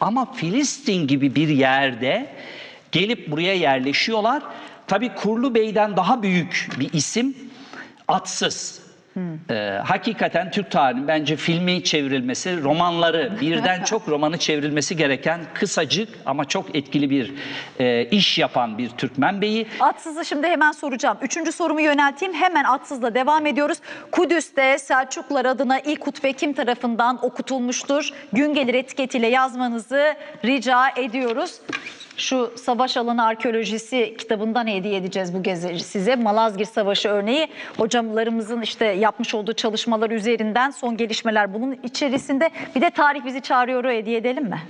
Ama Filistin gibi bir yerde gelip buraya yerleşiyorlar. Tabii Kurlu Bey'den daha büyük bir isim Atsız. Ee, hakikaten Türk tarihinin bence filmi çevrilmesi, romanları birden çok romanı çevrilmesi gereken kısacık ama çok etkili bir e, iş yapan bir Türkmen beyi. Atsız'ı şimdi hemen soracağım. Üçüncü sorumu yönelteyim. Hemen Atsız'la devam ediyoruz. Kudüs'te Selçuklular adına ilk hutbe kim tarafından okutulmuştur? Gün gelir etiketiyle yazmanızı rica ediyoruz. Şu Savaş Alanı Arkeolojisi kitabından hediye edeceğiz bu gezi size. Malazgirt Savaşı örneği hocamlarımızın işte yapmış olduğu çalışmalar üzerinden son gelişmeler bunun içerisinde. Bir de tarih bizi çağırıyor o hediye edelim mi?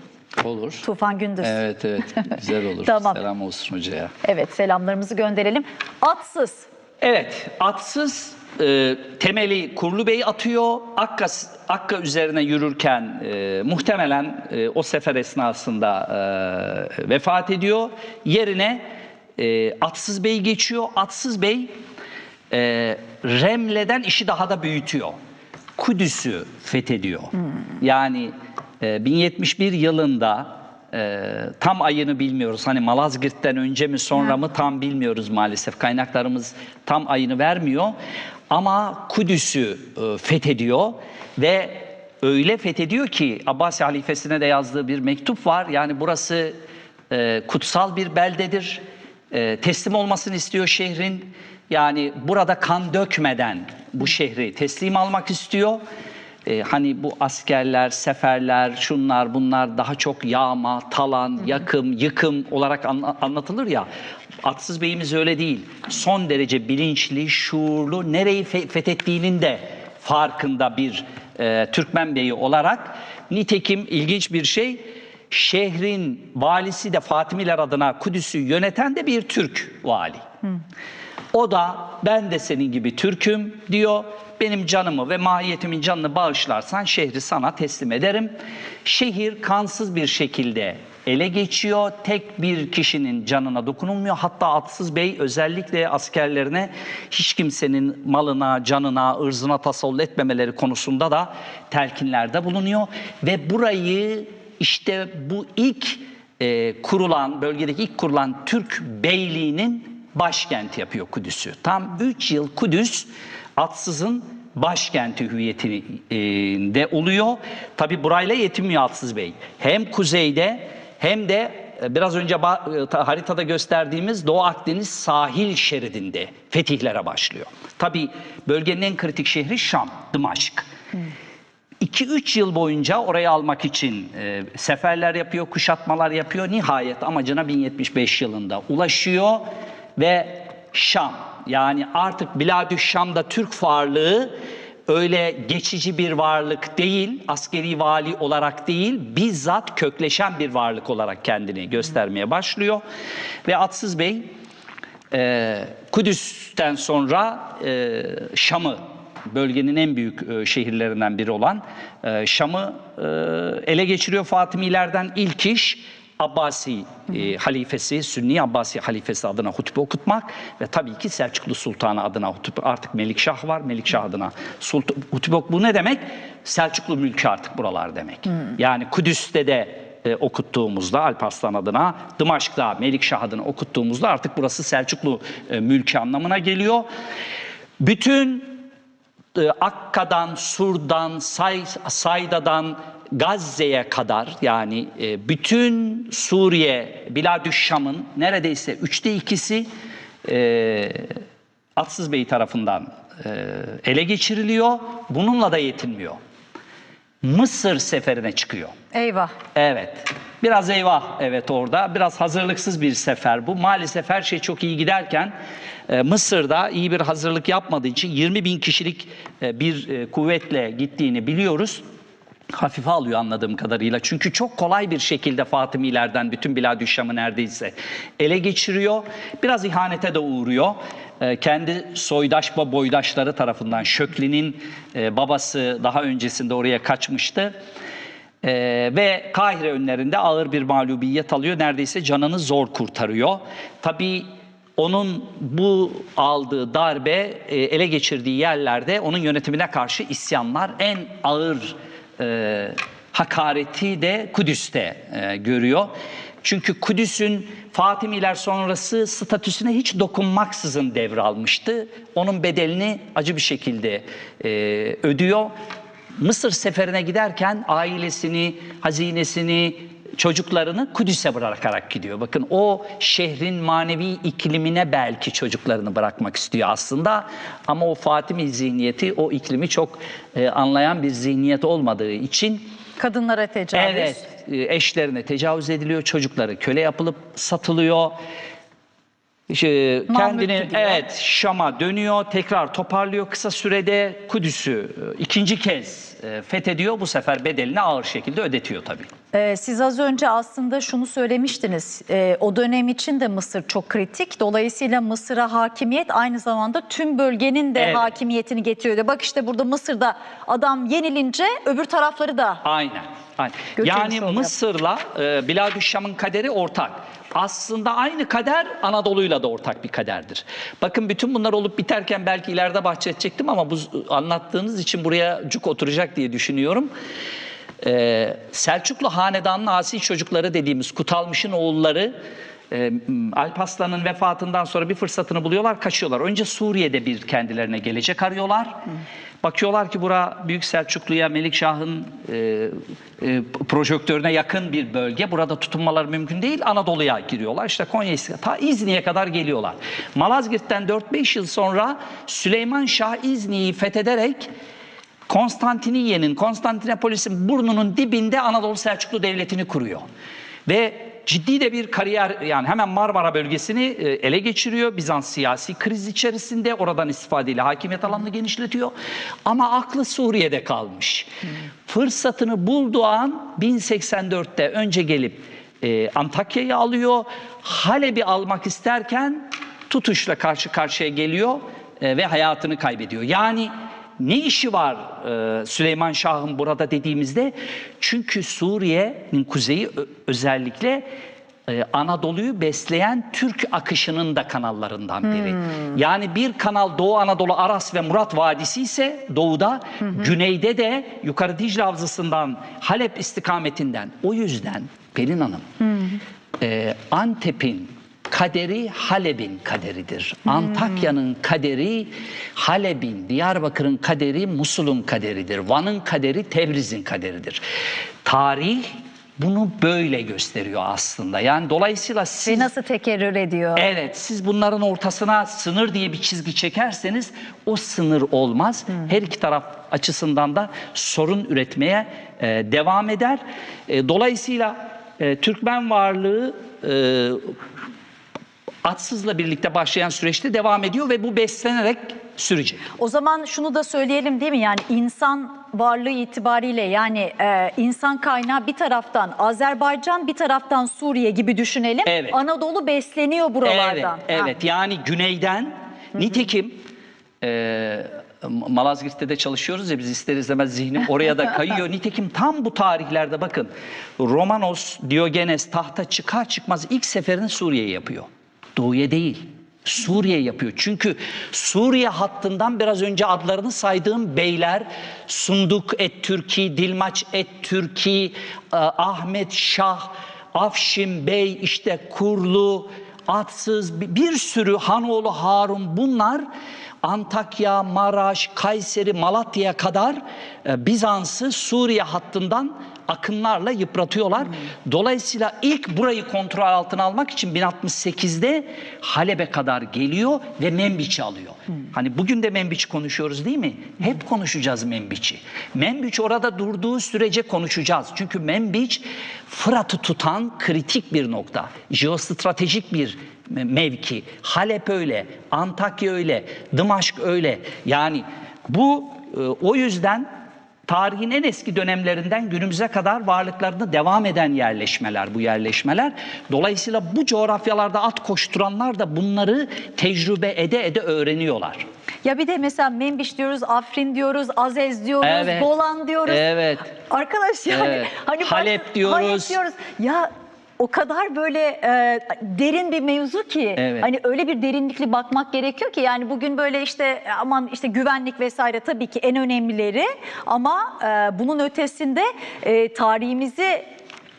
Olur. Tufan Gündüz. Evet evet güzel olur. Tamam. Selam olsun hocaya. Evet selamlarımızı gönderelim. Atsız. Evet, atsız e, temeli Kurlu Bey atıyor. Akka, Akka üzerine yürürken e, muhtemelen e, o sefer esnasında e, vefat ediyor. Yerine e, Atsız Bey geçiyor. Atsız Bey e, Remle'den işi daha da büyütüyor. Kudüs'ü fethediyor. Yani e, 1071 yılında e, tam ayını bilmiyoruz. Hani Malazgirt'ten önce mi sonra mı tam bilmiyoruz maalesef. Kaynaklarımız tam ayını vermiyor. Ama Kudüs'ü e, fethediyor ve öyle fethediyor ki Abbasi halifesine de yazdığı bir mektup var. Yani burası e, kutsal bir beldedir. E, teslim olmasını istiyor şehrin. Yani burada kan dökmeden bu şehri teslim almak istiyor. Ee, hani bu askerler, seferler, şunlar bunlar daha çok yağma, talan, yakım, yıkım olarak anla- anlatılır ya. Atsız Bey'imiz öyle değil. Son derece bilinçli, şuurlu, nereyi fe- fethettiğinin de farkında bir e, Türkmen Beyi olarak. Nitekim ilginç bir şey, şehrin valisi de Fatimiler adına Kudüs'ü yöneten de bir Türk vali. O da ben de senin gibi Türk'üm diyor. Benim canımı ve mahiyetimin canını bağışlarsan şehri sana teslim ederim. Şehir kansız bir şekilde ele geçiyor. Tek bir kişinin canına dokunulmuyor. Hatta Atsız Bey özellikle askerlerine hiç kimsenin malına, canına, ırzına tasallut etmemeleri konusunda da telkinlerde bulunuyor. Ve burayı işte bu ilk e, kurulan, bölgedeki ilk kurulan Türk beyliğinin başkenti yapıyor Kudüs'ü. Tam 3 yıl Kudüs Atsız'ın başkenti hüviyetinde oluyor. Tabi burayla yetinmiyor Atsız Bey. Hem kuzeyde hem de e, biraz önce e, ta- haritada gösterdiğimiz Doğu Akdeniz sahil şeridinde fetihlere başlıyor. Tabi bölgenin en kritik şehri Şam, Dımaşk. 2-3 yıl boyunca orayı almak için e, seferler yapıyor, kuşatmalar yapıyor. Nihayet amacına 1075 yılında ulaşıyor ve Şam yani artık Biladü Şam'da Türk varlığı öyle geçici bir varlık değil, askeri vali olarak değil, bizzat kökleşen bir varlık olarak kendini göstermeye başlıyor. Ve Atsız Bey e, Kudüs'ten sonra e, Şam'ı bölgenin en büyük e, şehirlerinden biri olan e, Şam'ı e, ele geçiriyor Fatimilerden ilk iş Abbasi e, halifesi, Sünni Abbasi halifesi adına hutbe okutmak ve tabii ki Selçuklu Sultanı adına hutbe artık Melikşah var. Melikşah adına sultan, hutbe bu ne demek? Selçuklu mülkü artık buralar demek. Yani Kudüs'te de e, okuttuğumuzda Alparslan adına, Dımaşk'ta Melikşah adına okuttuğumuzda artık burası Selçuklu e, mülkü anlamına geliyor. Bütün e, Akka'dan, Sur'dan, Say, Sayda'dan Gazze'ye kadar yani e, bütün Suriye, Biladüşşam'ın neredeyse üçte ikisi e, Atsız Bey tarafından e, ele geçiriliyor. Bununla da yetinmiyor. Mısır seferine çıkıyor. Eyvah. Evet. Biraz eyvah evet orada. Biraz hazırlıksız bir sefer bu. Maalesef her şey çok iyi giderken e, Mısır'da iyi bir hazırlık yapmadığı için 20 bin kişilik e, bir e, kuvvetle gittiğini biliyoruz. Hafife alıyor anladığım kadarıyla. Çünkü çok kolay bir şekilde Fatimilerden bütün Biladüşşam'ı neredeyse ele geçiriyor. Biraz ihanete de uğruyor. E, Kendi soydaş ve boydaşları tarafından Şökli'nin e, babası daha öncesinde oraya kaçmıştı. Ee, ve Kahire önlerinde ağır bir mağlubiyet alıyor. Neredeyse canını zor kurtarıyor. Tabii onun bu aldığı darbe e, ele geçirdiği yerlerde onun yönetimine karşı isyanlar en ağır e, hakareti de Kudüs'te e, görüyor. Çünkü Kudüs'ün Fatimiler sonrası statüsüne hiç dokunmaksızın devralmıştı. Onun bedelini acı bir şekilde e, ödüyor. Mısır seferine giderken ailesini, hazinesini, çocuklarını Kudüs'e bırakarak gidiyor. Bakın o şehrin manevi iklimine belki çocuklarını bırakmak istiyor aslında. Ama o Fatimi zihniyeti o iklimi çok e, anlayan bir zihniyet olmadığı için Kadınlara tecavüz. evet e, eşlerine tecavüz ediliyor, çocukları köle yapılıp satılıyor. İşte kendini evet Şam'a dönüyor, tekrar toparlıyor kısa sürede Kudüs'ü e, ikinci kez e, fethediyor. Bu sefer bedelini ağır şekilde ödetiyor tabii. Ee, siz az önce aslında şunu söylemiştiniz. Ee, o dönem için de Mısır çok kritik. Dolayısıyla Mısır'a hakimiyet aynı zamanda tüm bölgenin de Evet. hakimiyetini getiriyordu. Bak işte burada Mısır'da adam yenilince öbür tarafları da Aynen. aynen. Götürmüş Yani oluyor. Mısır'la e, Biladüşşam'ın kaderi ortak. Aslında aynı kader Anadolu'yla da ortak bir kaderdir. Bakın bütün bunlar olup biterken belki ileride bahsedecektim ama bu anlattığınız için buraya cuk oturacak diye düşünüyorum. Ee, Selçuklu Hanedanı'nın asi çocukları dediğimiz Kutalmış'ın oğulları e, Alparslan'ın vefatından sonra bir fırsatını buluyorlar, kaçıyorlar. Önce Suriye'de bir kendilerine gelecek arıyorlar. Bakıyorlar ki bura Büyük Selçuklu'ya, Melikşah'ın e, e, projektörüne yakın bir bölge. Burada tutunmaları mümkün değil. Anadolu'ya giriyorlar. İşte Konya, ta İzni'ye kadar geliyorlar. Malazgirt'ten 4-5 yıl sonra Süleyman Şah İzni'yi fethederek Konstantiniye'nin, Konstantinopolis'in burnunun dibinde Anadolu Selçuklu Devleti'ni kuruyor. Ve ciddi de bir kariyer yani hemen Marmara bölgesini e, ele geçiriyor. Bizans siyasi kriz içerisinde oradan istifadeyle hakimiyet alanını genişletiyor. Ama aklı Suriye'de kalmış. Fırsatını bulduğu an 1084'te önce gelip e, Antakya'yı alıyor. Halep'i almak isterken tutuşla karşı karşıya geliyor e, ve hayatını kaybediyor. Yani ne işi var e, Süleyman Şah'ın burada dediğimizde? Çünkü Suriye'nin kuzeyi özellikle e, Anadolu'yu besleyen Türk akışının da kanallarından biri. Yani bir kanal Doğu Anadolu Aras ve Murat Vadisi ise doğuda, güneyde de yukarı Dicle Havzası'ndan Halep istikametinden. O yüzden Pelin Hanım, e, Antep'in kaderi Halep'in kaderidir. Antakya'nın kaderi Halep'in, Diyarbakır'ın kaderi Musul'un kaderidir. Van'ın kaderi Tebriz'in kaderidir. Tarih bunu böyle gösteriyor aslında. Yani dolayısıyla ve siz nasıl tekerrür ediyor? Evet, siz bunların ortasına sınır diye bir çizgi çekerseniz o sınır olmaz. Her iki taraf açısından da sorun üretmeye e, devam eder. E, dolayısıyla e, Türkmen varlığı e, atsızla birlikte başlayan süreçte devam ediyor ve bu beslenerek sürecek. O zaman şunu da söyleyelim değil mi? Yani insan varlığı itibariyle yani e, insan kaynağı bir taraftan Azerbaycan bir taraftan Suriye gibi düşünelim. Evet. Anadolu besleniyor buralardan. Evet, Ha. evet. Yani güneyden nitekim e, Malazgirt'te de çalışıyoruz ya biz ister istemez zihnim oraya da kayıyor. Nitekim tam bu tarihlerde bakın Romanos Diogenes tahta çıkar çıkmaz ilk seferini Suriye'ye yapıyor. Doğuya değil. Suriye yapıyor. Çünkü Suriye hattından biraz önce adlarını saydığım beyler Sunduk et Türki, Dilmaç et Türki, e, Ahmet Şah, Afşin Bey, işte Kurlu, Atsız bir sürü Hanoğlu Harun bunlar Antakya, Maraş, Kayseri, Malatya'ya kadar e, Bizans'ı Suriye hattından akınlarla yıpratıyorlar. Dolayısıyla ilk burayı kontrol altına almak için 1068'de Halep'e kadar geliyor ve Membiç'i alıyor. Hani bugün de Membiç konuşuyoruz değil mi? Hep konuşacağız Membiç'i. Membiç orada durduğu sürece konuşacağız. Çünkü Membiç Fırat'ı tutan kritik bir nokta. Jeostratejik bir me- mevki. Halep öyle, Antakya öyle, Dımaşk öyle. Yani bu e, o yüzden tarihin en eski dönemlerinden günümüze kadar varlıklarını devam eden yerleşmeler bu yerleşmeler. Dolayısıyla bu coğrafyalarda at koşturanlar da bunları tecrübe ede ede öğreniyorlar. Ya bir de mesela Membiş diyoruz, Afrin diyoruz, Azez diyoruz, Evet. Golan diyoruz. Evet. Arkadaş yani Evet. hani Halep bak- diyoruz. Halep diyoruz. Ya o kadar böyle e, derin bir mevzu ki Evet. hani öyle bir derinlikli bakmak gerekiyor ki yani bugün böyle işte aman işte güvenlik vesaire tabii ki en önemlileri ama e, bunun ötesinde e, tarihimizi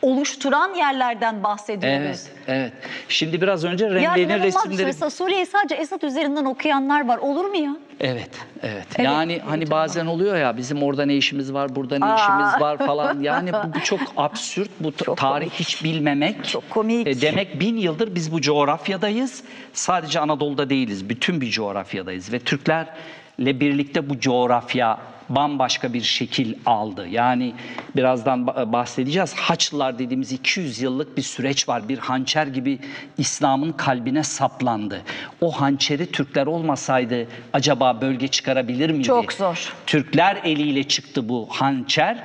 oluşturan yerlerden bahsediyoruz. Evet, evet. Şimdi biraz önce Ya Remzi'nin inanılmaz bir şey. resimleri... Mesela Suriye'yi sadece Esad üzerinden okuyanlar var. Olur mu ya? Evet, evet. Evet. Yani hani bazen oluyor ya bizim orada ne işimiz var, burada ne Aa. işimiz var falan. Yani bu, bu çok absürt, bu Çok tarih komik. hiç bilmemek. Çok komik. E, demek bin yıldır biz bu coğrafyadayız. Sadece Anadolu'da değiliz, bütün bir coğrafyadayız. Ve Türklerle birlikte bu coğrafya bambaşka bir şekil aldı. Yani birazdan ba- bahsedeceğiz. Haçlılar dediğimiz 200 yıllık bir süreç var. Bir hançer gibi İslam'ın kalbine saplandı. O hançeri Türkler olmasaydı acaba bölge çıkarabilir miydi? Çok zor. Türkler eliyle çıktı bu hançer.